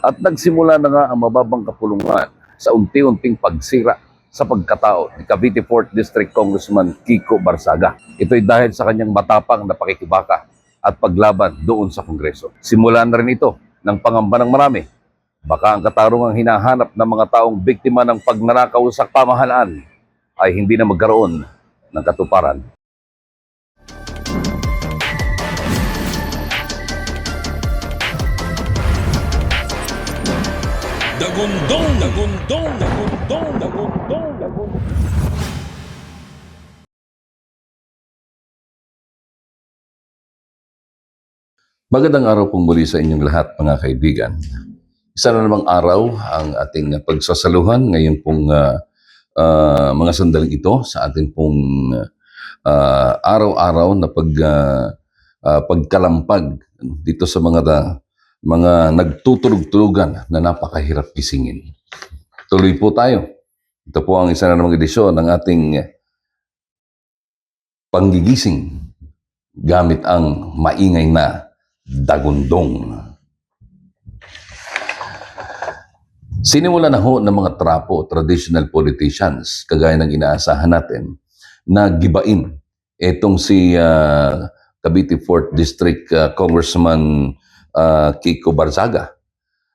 At nagsimula na nga ang mababang kapulungan sa unti-unting pagsira sa pagkatao ni Cavite 4th District Congressman Kiko Barsaga. Ito'y dahil sa kanyang matapang na pakikibaka at paglaban doon sa Kongreso. Simula na rin ito ng pangamba ng marami. Baka ang katarungang hinahanap ng mga taong biktima ng pagnanakaw sa pamahalaan ay hindi na magkaroon ng katuparan. Dagundong, dagundong, dagundong, dagundong, dagundong. Magandang araw pong muli sa inyong lahat mga kaibigan. Isa na namang araw ang ating pagsasaluhan ngayon pong ah, ah, mga sandaling ito sa ating pong ah, araw-araw na pag, ah, ah, pagkalampag dito sa mga da- mga nagtutulog-tulugan na napakahirap gisingin. Tuloy po tayo. Ito po ang isa na namang edisyon ng ating panggigising gamit ang maingay na dagundong. Sinimula na ho ng mga trapo, traditional politicians, kagaya ng inaasahan natin, na gibain itong si ah, Cavite 4th District ah, Congressman ah, Kiko Barzaga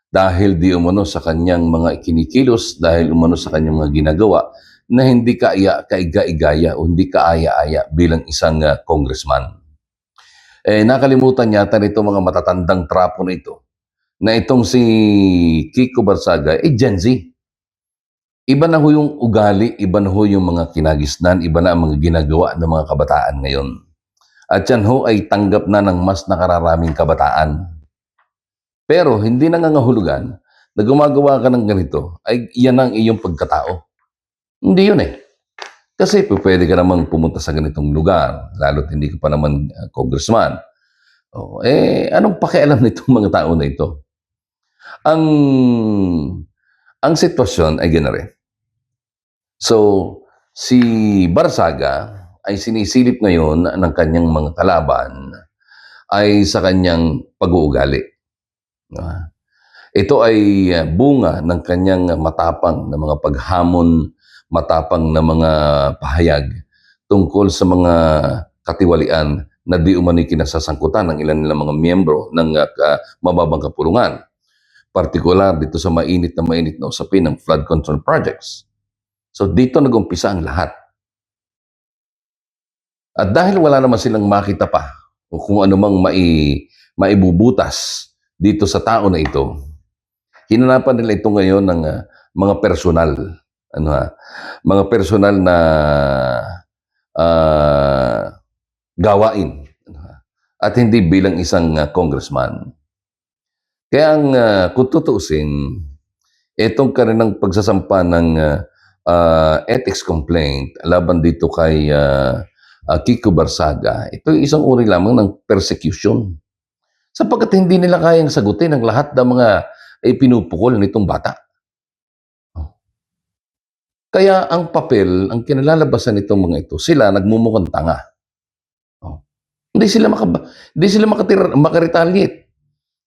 dahil di umano sa kanyang mga kinikilos, dahil umano sa kanyang mga ginagawa na hindi kaya kaiga-igaya o hindi kaaya-aya bilang isang ah, congressman eh, nakalimutan yata nito mga matatandang trapo na ito na itong si Kiko Barsaga, eh Gen Z. Iba na ho yung ugali, iba na ho yung mga kinagisnan, iba na ang mga ginagawa ng mga kabataan ngayon. At yan ho ay tanggap na ng mas nakararaming kabataan. Pero hindi na ngangahulugan na gumagawa ka ng ganito, ay yan ang iyong pagkatao. Hindi yun eh. Kasi pwede ka namang pumunta sa ganitong lugar, lalo't hindi ka pa naman uh, congressman. Oh, eh, anong pakialam nitong mga tao na ito? Ang, ang sitwasyon ay ganare. So, si Barsaga ay sinisilip ngayon ng kanyang mga kalaban ay sa kanyang pag-uugali. Ah, Ito ay uh, bunga ng kanyang matapang na mga paghamon matapang na mga pahayag tungkol sa mga katiwalian na di umani kinasasangkutan ng ilan nilang mga miyembro ng uh, mababang kapulungan. Partikular dito sa mainit na mainit na usapin ng flood control projects. So dito nag-umpisa ang lahat. At dahil wala naman silang makita pa o kung ano mang mai, maibubutas dito sa tao na ito, hinanapan nila ito ngayon ng uh, mga personal ano ha, mga personal na ah, gawain ano ha, at hindi bilang isang ah, congressman. Kaya ang ah, kung tutuusin, itong kaninang pagsasampa ng ah, ah, ethics complaint laban dito kay ah, ah, Kiko Barsaga, ito isang uri lamang ng persecution. Sapagkat hindi nila kayang sagutin ang lahat ng mga ipinupukol nitong bata. Kaya ang papel, ang kinalalabasan nitong mga ito, sila nagmumukhang tanga. Oh. Hindi sila maka, hindi sila makatir, makaretaliate.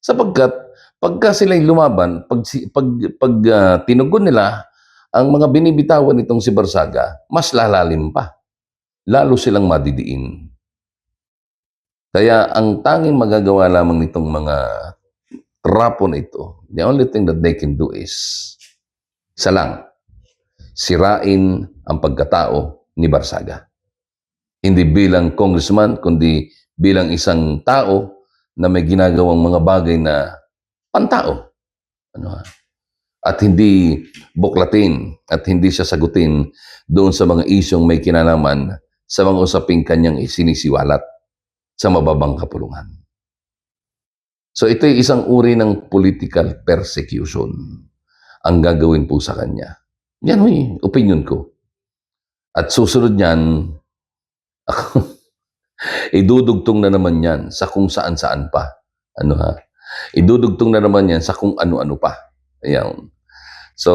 Sapagkat pagka sila lumaban, pag, pag, pag ah, tinugon nila ang mga binibitawan nitong si Barsaga, mas lalalim pa. Lalo silang madidiin. Kaya ang tanging magagawa lamang nitong mga trapo na ito, the only thing that they can do is isa lang, sirain ang pagkatao ni Barsaga. Hindi bilang congressman, kundi bilang isang tao na may ginagawang mga bagay na pantao. Ano ha? At hindi buklatin at hindi siya sagutin doon sa mga isyong may kinalaman sa mga usaping kanyang isinisiwalat sa mababang kapulungan. So ito ay isang uri ng political persecution ang gagawin po sa kanya. Yan huy, opinion ko. At susunod niyan, ako, idudugtong na naman yan sa kung saan-saan pa. Ano ha? Idudugtong na naman yan sa kung ano-ano pa. Ayan. So,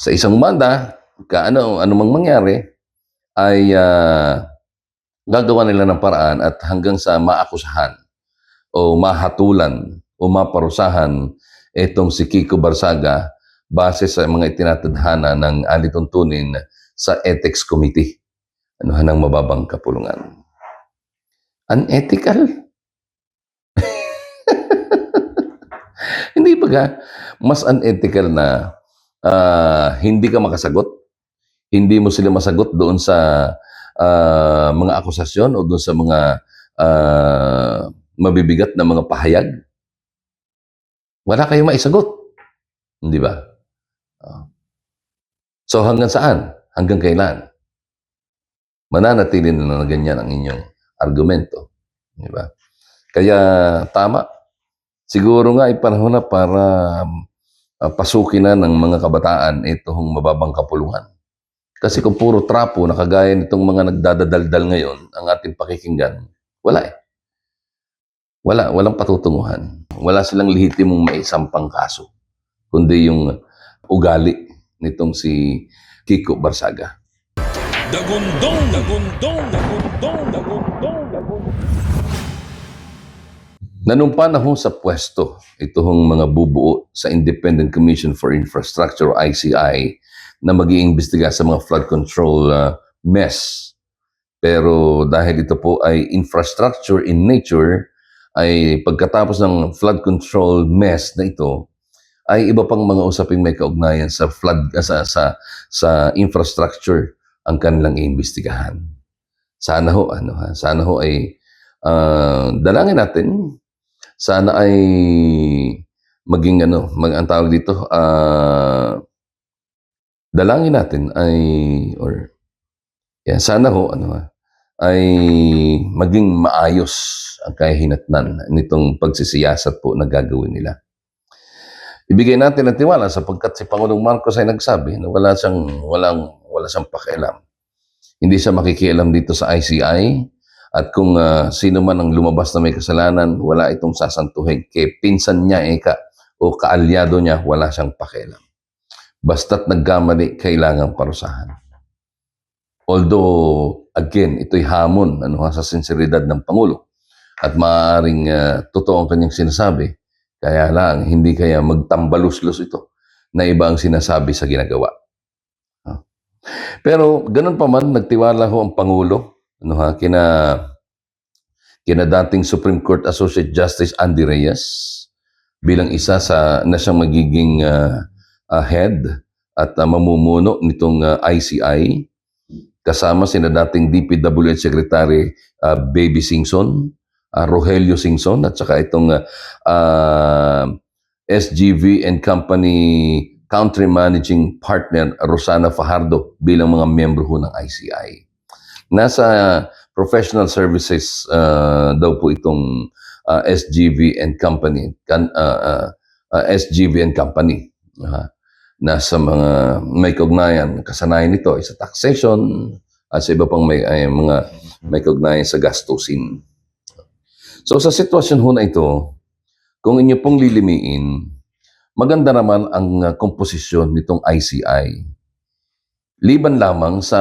sa isang banda, ka ano, ano mang mangyari, ay ah, gagawa nila ng paraan at hanggang sa maakusahan o mahatulan o maparusahan itong si Kiko Barsaga base sa mga itinatadhana ng alituntunin sa Ethics Committee. Ano hanang mababang kapulungan? Unethical? Hindi ba ga? Mas unethical na ah, hindi ka makasagot? Hindi mo sila masagot doon sa ah, mga akusasyon o doon sa mga ah, mabibigat na mga pahayag? Wala kayong maisagot. Hindi ba? Ah. So hanggang saan? Hanggang kailan? Mananatili na na ganyan ang inyong argumento. Di ba? Kaya tama. Siguro nga ay panahon na para ah, pasukin na ng mga kabataan itong mababang kapulungan. Kasi kung puro trapo na kagaya nitong mga nagdadadaldal ngayon ang ating pakikinggan, wala eh. Wala, walang patutunguhan. Wala silang lehitimong maisampang kaso, kundi yung ugali nitong si Kiko Barsaga. Dagundong, dagundong, dagundong, dagundong, dagundong. Nanumpa na ho sa pwesto itong mga bubuo sa Independent Commission for Infrastructure ICI na mag iimbestiga sa mga flood control uh, mess. Pero dahil ito po ay infrastructure in nature, ay pagkatapos ng flood control mess na ito, ay iba pang mga usaping may kaugnayan sa flood uh, sa sa sa infrastructure ang kanilang iimbestigahan. Sana ho ano ha, sana ho ay ah, dalangin natin sana ay maging ano, mag ang tawag dito, ah dalangin natin ay or yeah, sana ho ano ha, ay maging maayos ang kahinatnan nitong pagsisiyasat po na gagawin nila. Ibigay natin ang tiwala sapagkat si Pangulong Marcos ay nagsabi na wala siyang walang wala siyang pakialam. Hindi siya makikialam dito sa ICI at kung ah, sino man ang lumabas na may kasalanan, wala itong sasantuhin. Kay pinsan niya eka o kaalyado niya, wala siyang pakialam. Basta't nagkamali, kailangang parusahan. Although, again, ito'y hamon ano, sa sinseridad ng Pangulo. At maaaring ah, totoo ang kanyang sinasabi. Kaya lang, hindi kaya magtambaluslos ito na iba ang sinasabi sa ginagawa. Pero ganun pa man, nagtiwala ho ang Pangulo ano ha, kina, kina dating Supreme Court Associate Justice Andy Reyes bilang isa sa na siyang magiging ah, ah, head at ah, mamumuno nitong ah, ICI kasama sina dating DPWH Secretary ah, Baby Singson, ah, Rogelio Singson at saka itong ah, ah, SGV and Company Country Managing Partner Rosana Fajardo bilang mga miyembro ho ng ICI. Nasa professional services ah, daw po itong ah, SGV and Company, kan, ah, ah, ah, SGV and Company. Ah, nasa mga may kaugnayan, kasanayan nito ay sa taxation at sa iba pang may ay, mga may kaugnayan sa gastusin. So sa sitwasyon ho na ito, kung inyo pong lilimiin, maganda naman ang ah, komposisyon nitong ICI. Liban lamang sa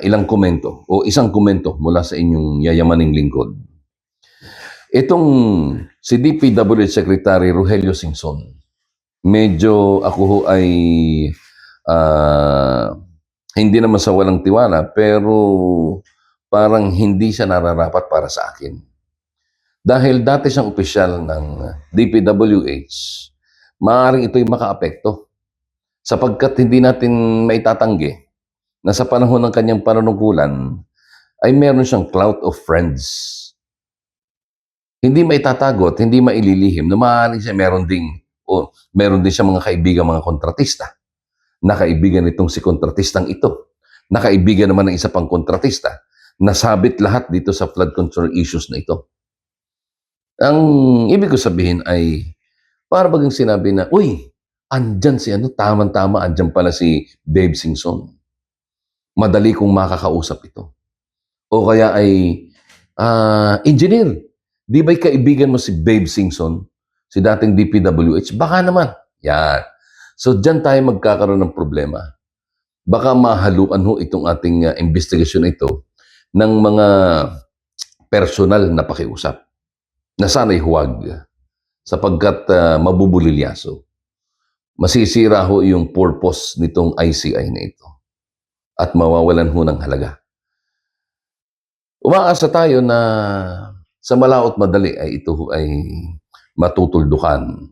ilang komento o isang komento mula sa inyong yayamaning lingkod. Itong si DPWH Secretary Rogelio Singson, medyo ako ho ay ah, hindi naman sa walang tiwala pero parang hindi siya nararapat para sa akin. Dahil dati siyang opisyal ng DPWH, maaaring ito'y makaapekto sapagkat hindi natin maitatanggi na sa panahon ng kanyang panunungkulan ay meron siyang clout of friends. Hindi maitatagot, hindi maililihim na maaaring siya meron ding o meron din siya mga kaibigan, mga kontratista. Nakaibigan itong si kontratistang ito. Nakaibigan naman ng isa pang kontratista. Nasabit lahat dito sa flood control issues na ito. Ang ibig ko sabihin ay para bagang sinabi na, uy, andyan si ano, tamang-tama, andyan pala si Babe Singson. Madali kong makakausap ito. O kaya ay, ah, engineer, di ba'y kaibigan mo si Babe Singson, si dating DPWH? Baka naman. Yan. So, dyan tayo magkakaroon ng problema. Baka mahaluan ho itong ating uh, investigasyon ito ng mga personal na pakiusap na sana'y huwag. sapagkat ah, mabubulilyaso. Masisira ho yung purpose nitong ICI na ito at mawawalan ho ng halaga. Umaasa tayo na sa malaot madali ay ito ay matutuldukan.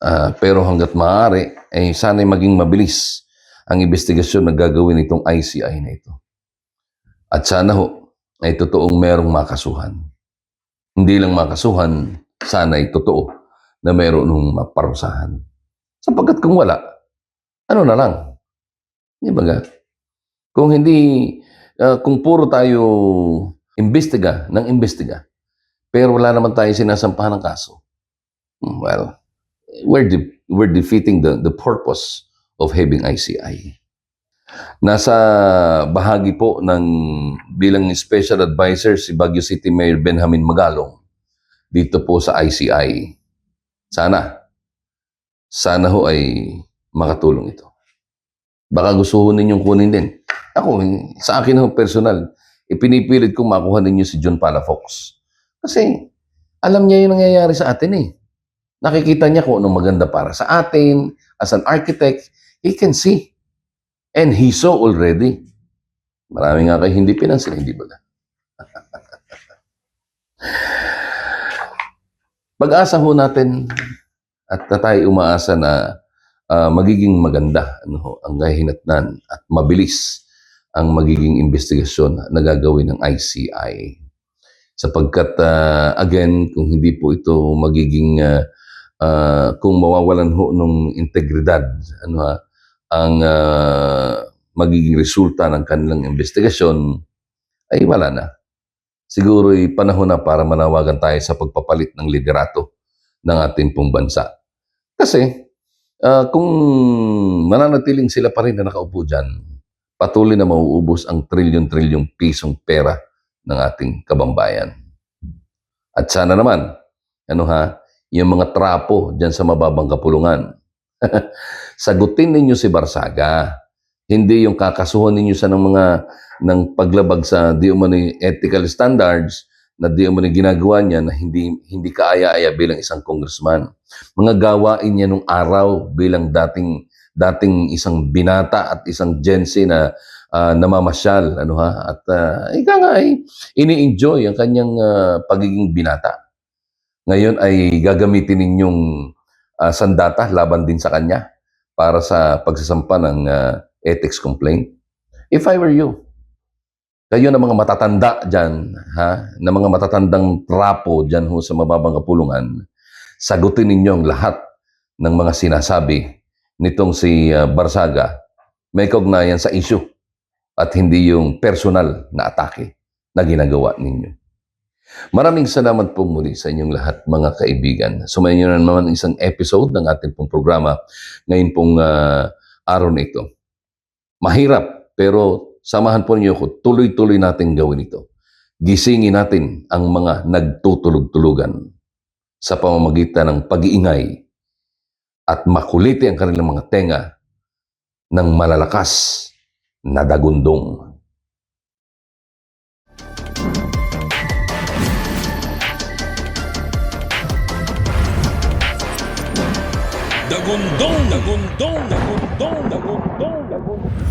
Ah, pero hanggat maaari, ay sana'y maging mabilis ang investigasyon na gagawin nitong ICI na ito. At sana ho, ay totoong merong makasuhan. Hindi lang makasuhan, sana ay totoo na meron nung maparusahan. Sapagkat kung wala, ano na lang? Di ba? Kung hindi, ah, kung puro tayo imbestiga ng imbestiga, pero wala naman tayo sinasampahan ng kaso, hmm, well, we're, de- we're defeating the, the purpose of having ICI. Nasa bahagi po ng bilang special advisor si Baguio City Mayor Benjamin Magalong dito po sa ICI. Sana, sana ho ay makatulong ito. Baka gusto ho ninyong kunin din. Ako, sa akin ho personal, ipinipilit kong makuha ninyo si John Palafox. Kasi alam niya yung nangyayari sa atin eh. Nakikita niya kung anong maganda para sa atin. As an architect, he can see. And he saw already. Marami nga kayo hindi pinansin, hindi ba? Pag-asa ho natin at tayo umaasa na ah, magiging maganda ano, ho, ang kahinatnan at mabilis ang magiging investigasyon na gagawin ng ICI. Sapagkat, ah, again, kung hindi po ito magiging, ah, ah, kung mawawalan ho ng integridad, ano ha, ang ah, magiging resulta ng kanilang investigasyon, ay wala na. Siguro ay panahon na para manawagan tayo sa pagpapalit ng liderato ng ating pong bansa. Kasi, ah, kung mananatiling sila pa rin na nakaupo dyan, patuloy na mauubos ang trilyon-trilyong pisong pera ng ating kabambayan. At sana naman, ano ha, yung mga trapo dyan sa mababang kapulungan, sagutin ninyo si Barsaga. Hindi yung kakasuhan ninyo sa ng mga ng paglabag sa di umano'y ethical standards na di umano'y ginagawa niya na hindi hindi kaaya-aya bilang isang congressman. Mga gawain niya nung araw bilang dating dating isang binata at isang Gen na ah, namamasyal ano ha at uh, ika nga ay ini-enjoy ang kanyang ah, pagiging binata. Ngayon ay gagamitin ninyong ah, sandata laban din sa kanya para sa pagsasampa ng ah, ethics complaint. If I were you, kayo na mga matatanda dyan, ha, na mga matatandang trapo dyan ho sa mababang kapulungan, sagutin ninyo ang lahat ng mga sinasabi nitong si ah, Barsaga may kaugnayan sa issue at hindi yung personal na atake na ginagawa ninyo. Maraming salamat po muli sa inyong lahat mga kaibigan. Sumayin nyo na naman isang episode ng ating pong programa ngayon pong ah, araw na ito. Mahirap pero samahan po niyo ako, tuloy-tuloy natin gawin ito. Gisingin natin ang mga nagtutulog-tulugan sa pamamagitan ng pag-iingay at makuliti ang kanilang mga tenga ng malalakas na dagundong. Dagundong, dagundong, dagundong, dagundong, dagundong.